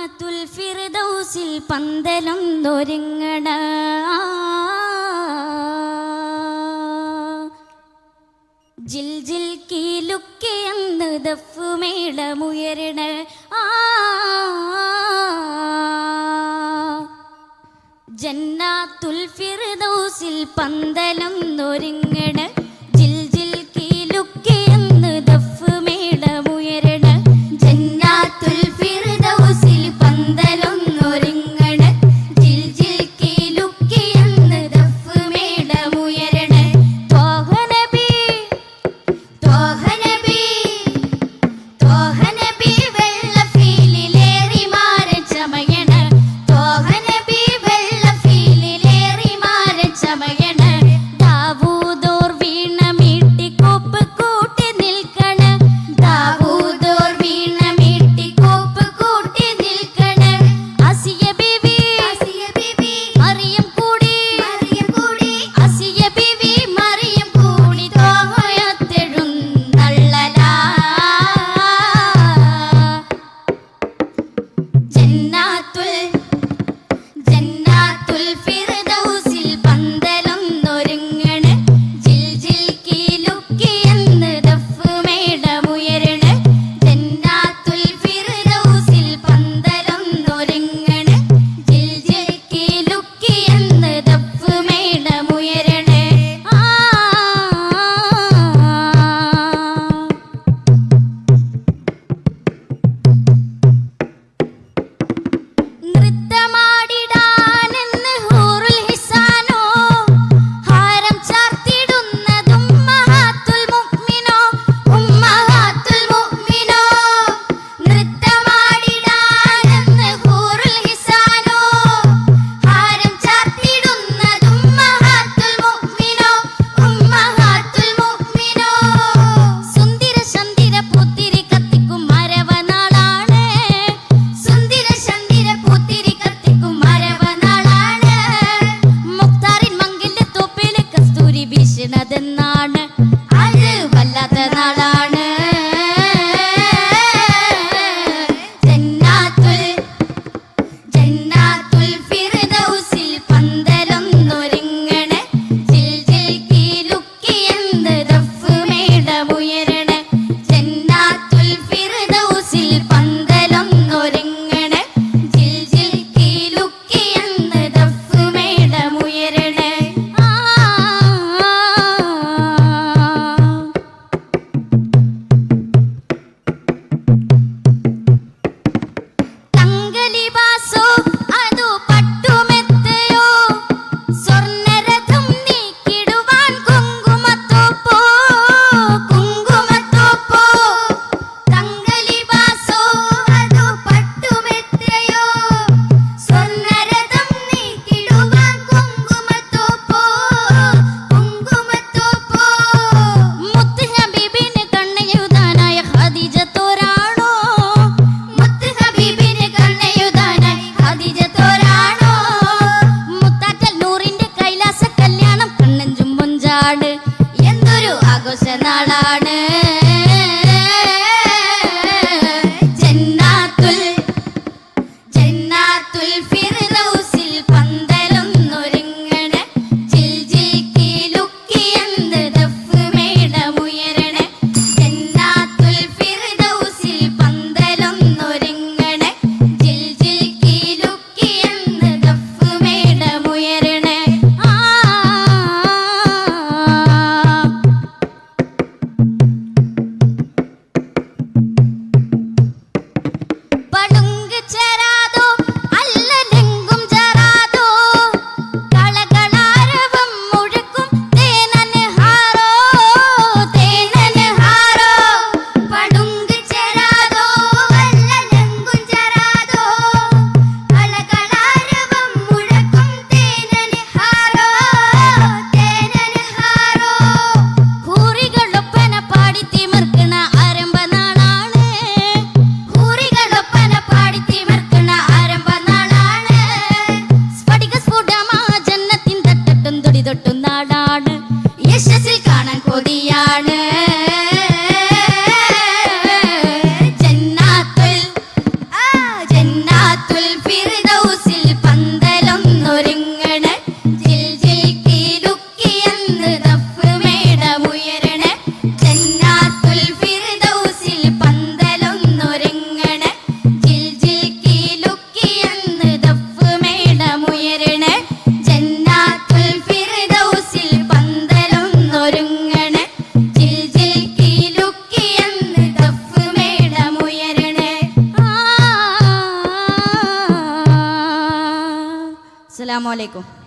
ജന്നാത്തുൽ ഫിർദൗസിൽ പന്തലം ദൊരുങ്ങട ജിൽ ജിൽ കീലുക്കിയെന്ന് ദഫുമേടമുയരണ ആ. ജന്നാത്തുൽ ഫിർദൗസിൽ പന്തലം ദൊരുങ്ങ காண আসসালামু আলাইকুম।